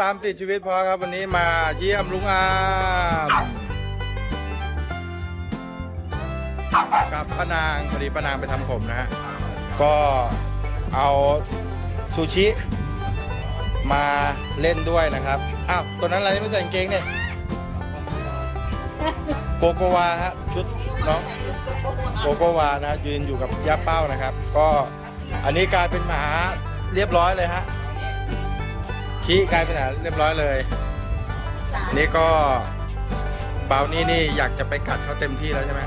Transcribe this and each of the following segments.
ตามติดชีวิตพอครับวันนี้มาเยี่ยมลุงอามกับป้านางพอดีป้านางไปทำผมนะฮะก็เอาซูชิ มาเล่นด้วยนะครับอ้าวตัวนั้นอะไรไม่ใส่กางเกงเนี่ย โกโกวาฮะชุดน้องโกโกวานะยืนอยู่กับย่าเป้านะครับ ก็อันนี้กลายเป็นหมาเรียบร้อยเลยฮะขี้กลายเป็นหมาเรียบร้อยเลย นี่ก็เบานี่นี่อยากจะไปกัดเขาเต็มที่แล้วใช่ไหม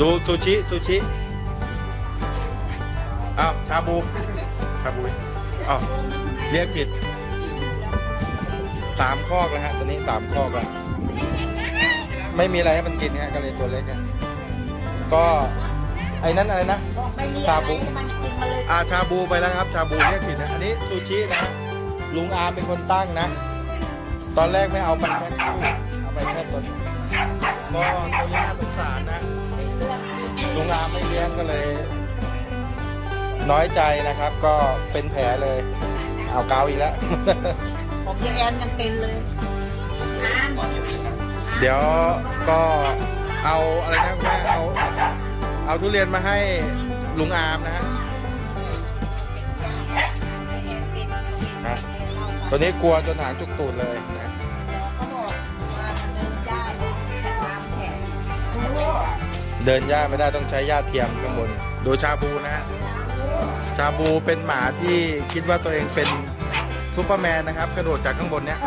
ดูซูชิซูชิอ้าวชาบูชาบูอ้าวเรียกผิดสามคอกแล้วฮะตัวนี้สามคอกแล้ว ไม่มีอะไรให้มันกินฮะก็เลยตัวเล็กอะก็ไอ้นั้นอะไรนะชาบูมันกินมาเลยอาชาบูไปแล้วครับ ชาบูเรียกผิดนะอันนี้ซูชินะฮะลุงอาร์มเป็นคนตั้งนะ ตอนแรกไม่เอาไปแค่คู่เอาไปแค่ตัวนี้ก็ตัวนี้น่าสงสารนะลุงอาร์มไม่เลี้ยงก็เลย น้อยใจนะครับ ก็เป็นแผลเลย เอาเกาอีกแล้ว ผมยังแอนยังเป็นเลย เดี๋ยวก็เอาอะไรนะคุณแม่เอาเอาทุเรียนมาให้ลุงอามนะฮะนะตัวนี้กลัวจนหางจุกตูดเลยนะเดินได้แข็งน้ำแข็งเดินหญ้าไม่ได้ต้องใช้หญ้าเทียมข้างบนดูชาบูนะฮะชาบูเป็นหมาที่คิดว่าตัวเองเป็นซูเปอร์แมนนะครับ กระโดดจากข้างบนเนี้ย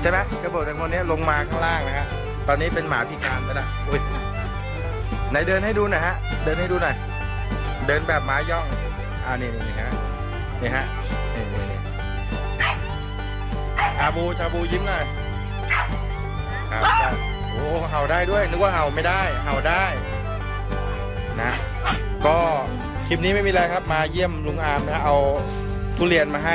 ใช่ไหมกระโดดจากบนเนี้ยลงมาข้างล่างนะฮะตอนนี้เป็นหมาพิการไปละอุ้ยไหนเดินให้ดูหน่อยฮะ เดินให้ดูหน่อยเดินแบบหมาย่องอ่านี่นี่ฮะนี่ฮะนี่นี่นี่ชาบูชาบูยิ้มหน่อยครับได้โอ้เห่าได้ด้วยนึกว่าเห่าไม่ได้เห่าได้นะ ก็คลิปนี้ไม่มีอะไรครับ มาเยี่ยมลุงอามนะเอาทุเรียนมาให้